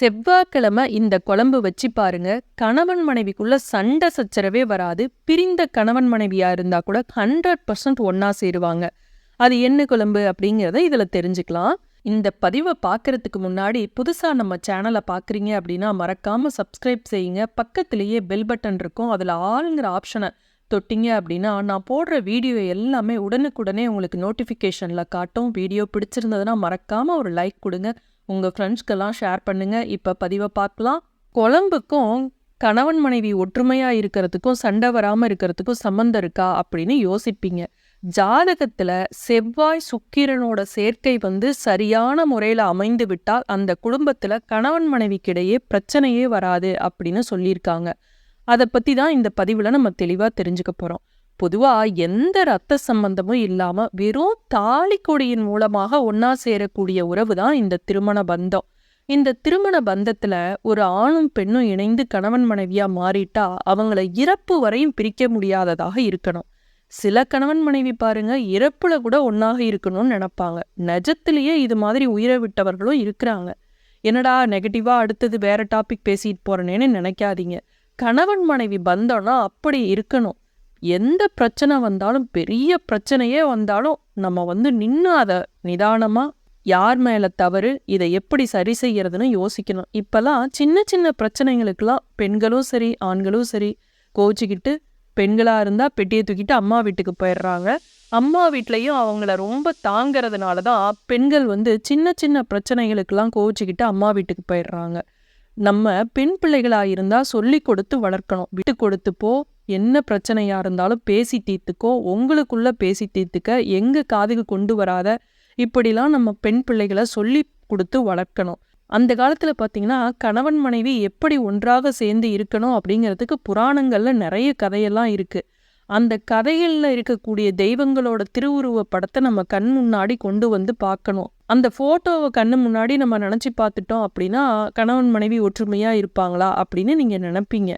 செவ்வாய்க்கிழமை இந்த குழம்பு வச்சு பாருங்க. கணவன் மனைவிக்குள்ள சண்டை சச்சரவே வராது. பிரிந்த கணவன் மனைவியா இருந்தா கூட ஹண்ட்ரட் பர்சன்ட் ஒன்னா சேருவாங்க. அது என்ன குழம்பு அப்படிங்கிறத இதுல தெரிஞ்சுக்கலாம். இந்த பதிவை பார்க்கறதுக்கு முன்னாடி புதுசா நம்ம சேனலை பார்க்குறீங்க அப்படின்னா மறக்காம சப்ஸ்கிரைப் செய்யுங்க. பக்கத்திலேயே பெல் பட்டன் இருக்கும். அதுல ஆளுங்கிற ஆப்ஷனை தொட்டிங்க அப்படின்னா நான் போடுற வீடியோ எல்லாமே உடனுக்குடனே உங்களுக்கு நோட்டிஃபிகேஷனில் காட்டும். வீடியோ பிடிச்சிருந்ததுன்னா மறக்காம ஒரு லைக் கொடுங்க. உங்கள் ஃப்ரெண்ட்ஸ்க்கெல்லாம் ஷேர் பண்ணுங்க. இப்போ பதிவை பார்க்கலாம். குழம்புக்கும் கணவன் மனைவி ஒற்றுமையாக இருக்கிறதுக்கும் சண்டை வராமல் இருக்கிறதுக்கும் சம்மந்தம் இருக்கா அப்படின்னு யோசிப்பீங்க. ஜாதகத்தில் செவ்வாய் சுக்கிரனோட சேர்க்கை வந்து சரியான முறையில் அமைந்து விட்டால் அந்த குடும்பத்தில் கணவன் மனைவிக்கிடையே பிரச்சனையே வராது அப்படின்னு சொல்லியிருக்காங்க. அதை பற்றி தான் இந்த பதிவில் நம்ம தெளிவாக தெரிஞ்சுக்க போகிறோம் பொதுவாக எந்த ரத்த சம்பந்தமும் இல்லாமல் வெறும் தாலி கொடியின் மூலமாக ஒன்றா சேரக்கூடிய உறவு தான் இந்த திருமண பந்தம். இந்த திருமண பந்தத்தில் ஒரு ஆணும் பெண்ணும் இணைந்து கணவன் மனைவியாக மாறிட்டா அவங்கள இறப்பு வரையும் பிரிக்க முடியாததாக இருக்கணும். சில கணவன் மனைவி பாருங்க இறப்புல கூட ஒன்றாக இருக்கணும்னு நினைப்பாங்க. நிஜத்திலேயே இது மாதிரி உயிரை விட்டவர்களும் இருக்கிறாங்க. என்னடா நெகட்டிவாக அடுத்தது வேற டாபிக் பேசிட்டு போறேனேன்னு நினைக்காதீங்க. கணவன் மனைவி பந்தம்னா அப்படி இருக்கணும். எந்த பிரச்சனை வந்தாலும் பெரிய பிரச்சனையே வந்தாலும் நம்ம வந்து நின்று அதை நிதானமாக யார் மேலே தவறு இதை எப்படி சரி செய்கிறதுன்னு யோசிக்கணும். இப்போல்லாம் சின்ன சின்ன பிரச்சனைகளுக்கெல்லாம் பெண்களும் சரி ஆண்களும் சரி கோச்சிக்கிட்டு பெண்களாக இருந்தால் பெட்டியை தூக்கிட்டு அம்மா வீட்டுக்கு போயிடுறாங்க. அம்மா வீட்லேயும் அவங்கள ரொம்ப தாங்கிறதுனால தான் பெண்கள் வந்து சின்ன சின்ன பிரச்சனைகளுக்கெல்லாம் கோச்சிக்கிட்டு அம்மா வீட்டுக்கு போயிடுறாங்க. நம்ம பெண் பிள்ளைகளாக இருந்தால் சொல்லி கொடுத்து வளர்க்கணும். விட்டு கொடுத்து போ என்ன பிரச்சனையா இருந்தாலும் பேசி தீர்த்துக்கோ உங்களுக்குள்ள பேசி தீர்த்துக்க எங்க காதுக்கு கொண்டு வராத இப்படிலாம் நம்ம பெண் பிள்ளைகளை சொல்லி கொடுத்து வளர்க்கணும். அந்த காலத்துல பார்த்தீங்கன்னா கணவன் மனைவி எப்படி ஒன்றாக சேர்ந்து இருக்கணும் அப்படிங்கிறதுக்கு புராணங்கள்ல நிறைய கதையெல்லாம் இருக்கு. அந்த கதைகள்ல இருக்கக்கூடிய தெய்வங்களோட திருவுருவ படத்தை நம்ம கண் முன்னாடி கொண்டு வந்து பார்க்கணும். அந்த ஃபோட்டோவை கண்ணு முன்னாடி நம்ம நினச்சி பார்த்துட்டோம் அப்படின்னா கணவன் மனைவி ஒற்றுமையாக இருப்பாங்களா அப்படின்னு நீங்கள் நினப்பீங்க.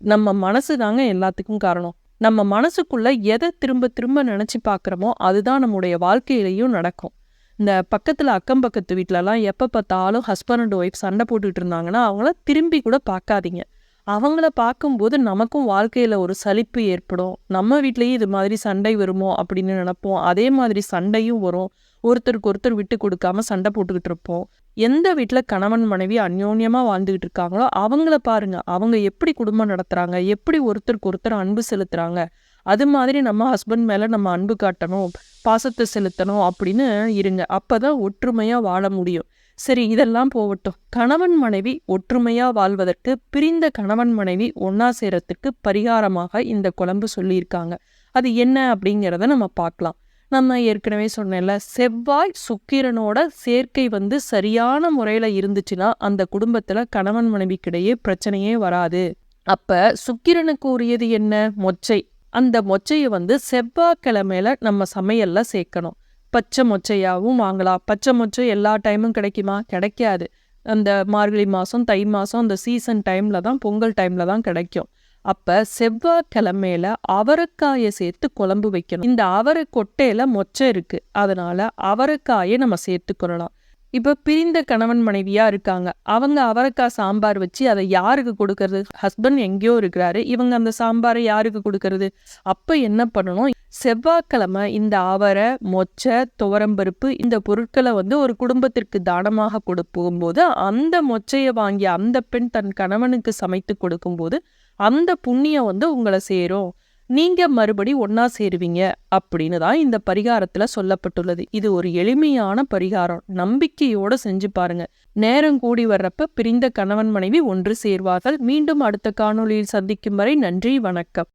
நம்ம மனசு தாங்க எல்லாத்துக்கும் காரணம். நம்ம மனசுக்குள்ளே எதை திரும்ப திரும்ப நினச்சி பார்க்குறோமோ அதுதான் நம்முடைய வாழ்க்கையிலையும் நடக்கும். இந்த பக்கத்தில் அக்கம் பக்கத்து வீட்டிலலாம் எப்போ பார்த்தாலும் ஹஸ்பண்ட் அண்ட் ஒய்ஃப் சண்டை போட்டுக்கிட்டு இருந்தாங்கன்னா அவங்கள திரும்பி கூட பார்க்காதீங்க. அவங்கள பார்க்கும்போது நமக்கும் வாழ்க்கையில் ஒரு சலிப்பு ஏற்படும். நம்ம வீட்லேயும் இது மாதிரி சண்டை வருமோ அப்படின்னு நினைப்போம். அதே மாதிரி சண்டையும் வரும். ஒருத்தருக்கு ஒருத்தர் விட்டு கொடுக்காம சண்டை போட்டுக்கிட்டு இருப்போம். எந்த வீட்டில் கணவன் மனைவி அந்யோன்யமாக வாழ்ந்துகிட்டு இருக்காங்களோ அவங்கள பாருங்க. அவங்க எப்படி குடும்பம் நடத்துகிறாங்க எப்படி ஒருத்தருக்கு ஒருத்தர் அன்பு செலுத்துகிறாங்க அது மாதிரி நம்ம ஹஸ்பண்ட் மேலே நம்ம அன்பு காட்டணும் பாசத்தை செலுத்தணும் அப்படின்னு இருங்க. அப்பதான் ஒற்றுமையாக வாழ முடியும். சரி இதெல்லாம் போகட்டும். கணவன் மனைவி ஒற்றுமையாக வாழ்வதற்கு பிரிந்த கணவன் மனைவி ஒன்றா சேரத்துக்கு பரிகாரமாக இந்த குழம்பு சொல்லியிருக்காங்க. அது என்ன அப்படிங்கிறத நம்ம பார்க்கலாம். நம்ம ஏற்கனவே சொன்னேன்ல செவ்வாய் சுக்கிரனோட சேர்க்கை வந்து சரியான முறையில் இருந்துச்சுன்னா அந்த குடும்பத்தில் கணவன் மனைவிக்கிடையே பிரச்சனையே வராது. அப்போ சுக்கிரனுக்கு உரியது என்ன? மொச்சை. அந்த மொச்சையை வந்து செவ்வாய்க்கிழமையில நம்ம சமையலில் சேர்க்கணும். பச்சை மொச்சையாகவும் வாங்கலாம். பச்சை மொச்சை எல்லா டைமும் கிடைக்குமா? கிடைக்காது. அந்த மார்கழி மாதம் தை மாதம் அந்த சீசன் டைமில் தான் பொங்கல் டைமில் தான் கிடைக்கும். அப்போ செவ்வாய்க்கிழமையில அவரைக்காயை சேர்த்து குழம்பு வைக்கணும். இந்த அவரை கொட்டையில மொச்சை இருக்கு. அதனால அவரைக்காயை நம்ம சேர்த்துக்கொள்ளலாம். இப்போ பிரிந்த கணவன் மனைவியா இருக்காங்க. அவங்க அவரைக்காய் சாம்பார் வச்சு அதை யாருக்கு கொடுக்கறது? ஹஸ்பண்ட் எங்கேயோ இருக்கிறாரு. இவங்க அந்த சாம்பாரை யாருக்கு கொடுக்கறது? அப்போ என்ன பண்ணணும்? செவ்வாய்க்கிழமை இந்த அவரை மொச்சை துவரம்பருப்பு இந்த பொருட்களை வந்து ஒரு குடும்பத்திற்கு தானமாக கொடுக்கும்போது அந்த மொச்சையை வாங்கி அந்த பெண் தன் கணவனுக்கு சமைத்து கொடுக்கும்போது அந்த புண்ணியம் வந்து உங்களை சேரும். நீங்க மறுபடி ஒன்னா சேருவீங்க அப்படின்னு தான் இந்த பரிகாரத்துல சொல்லப்பட்டுள்ளது. இது ஒரு எளிமையான பரிகாரம். நம்பிக்கையோட செஞ்சு பாருங்க. நேரம் கூடி வர்றப்ப பிரிந்த கணவன் மனைவி ஒன்று சேர்வார்கள். மீண்டும் அடுத்த காணொளியில் சந்திக்கும் வரை நன்றி வணக்கம்.